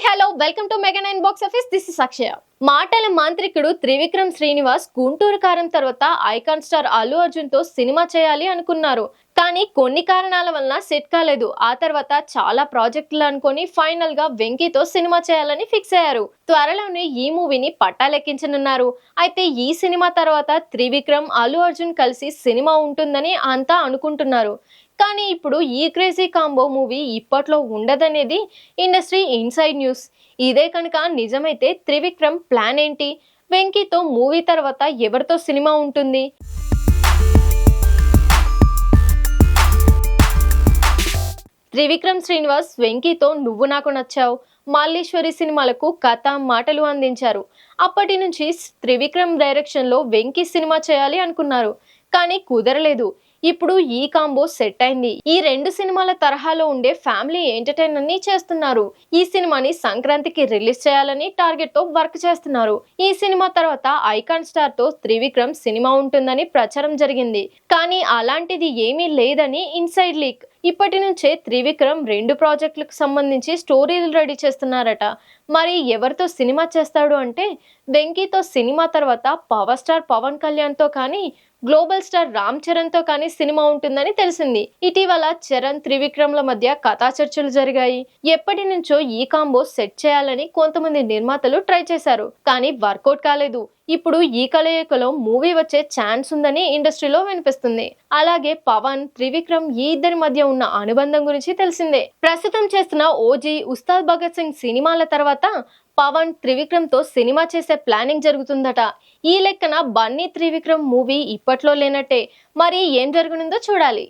Hi hello welcome to mega nine box office. This is Akshaya. మాటల మాంత్రికుడు త్రివిక్రమ్ శ్రీనివాస్ గుంటూరు కారం తర్వాత icon star Allu అర్జున్తో cinema చేయాలి అనుకున్నారు. కానీ కొన్ని కారణాల వలన సెట్ కాలేదు. ఆ తర్వాత చాలా ప్రాజెక్టులు అనుకొని ఫైనల్గా వెంకీతో సినిమా చేయాలని ఫిక్స్ అయ్యారు. త్వరలోనే ఈ మూవీని పట్టాలెక్కించనున్నారు. అయితే ఈ సినిమా తర్వాత త్రివిక్రమ్ అల్లు అర్జున్ కలిసి సినిమా ఉంటుందని అంతా అనుకుంటున్నారు. కానీ ఇప్పుడు ఈ క్రేజీ కాంబో మూవీ ఇప్పట్లో ఉండదనేది ఇండస్ట్రీ ఇన్సైడ్ న్యూస్. ఇదే కనుక నిజమైతే త్రివిక్రమ్ ప్లాన్ ఏంటి? వెంకీతో మూవీ తర్వాత ఎవరితో సినిమా ఉంటుంది? త్రివిక్రమ్ శ్రీనివాస్ వెంకీతో నువ్వు నాకు నచ్చావు. మాల్లీశ్వరి సినిమాలకు కథ మాటలు అందించారు. అప్పటి నుంచి త్రివిక్రమ్ డైరెక్షన్లో వెంకీ సినిమా చేయాలి అనుకున్నారు. కానీ కుదరలేదు. ఇప్పుడు ఈ కాంబో సెట్ అయింది. ఈ రెండు సినిమాల తరహాలో ఉండే ఫ్యామిలీ ఎంటర్టైనర్ని చేస్తున్నారు. ఈ సినిమాని సంక్రాంతికి రిలీజ్ చేయాలని టార్గెట్తో వర్క్ చేస్తున్నారు. ఈ సినిమా తర్వాత ఐకాన్ స్టార్తో త్రివిక్రమ్ సినిమా ఉంటుందని ప్రచారం జరిగింది. కానీ అలాంటిది ఏమీ లేదని ఇన్సైడ్ లీక్. ఇప్పటి నుంచే త్రివిక్రమ్ రెండు ప్రాజెక్టులకు సంబంధించి స్టోరీలు రెడీ చేస్తున్నారట. మరి ఎవరితో సినిమా చేస్తాడు అంటే వెంకీతో సినిమా తర్వాత పవర్ స్టార్ పవన్ కళ్యాణ్తో కానీ గ్లోబల్ స్టార్ రామ్ చరణ్తో కానీ సినిమా ఉంటుందని తెలిసింది. ఇటీవల చరణ్ త్రివిక్రమ్ల మధ్య కథా చర్చలు జరిగాయి. ఎప్పటి నుంచో ఈ కాంబో సెట్ చేయాలని కొంతమంది నిర్మాతలు ట్రై చేశారు. కానీ వర్కౌట్ కాలేదు. ఇప్పుడు ఈ కలయికలో మూవీ వచ్చే ఛాన్స్ ఉందని ఇండస్ట్రీలో వినిపిస్తుంది. అలాగే పవన్ త్రివిక్రమ్ ఈ ఇద్దరి మధ్య ఉన్న అనుబంధం గురించి తెలిసిందే. ప్రస్తుతం చేస్తున్న ఓజీ ఉస్తాద్ భగత్ సింగ్ సినిమాల తర్వాత పవన్ త్రివిక్రమ్తో సినిమా చేసే ప్లానింగ్ జరుగుతుందట. ఈ లెక్కన బన్నీ త్రివిక్రమ్ మూవీ ఇప్పట్లో లేనట్టే. మరి ఏం జరగనుందో చూడాలి.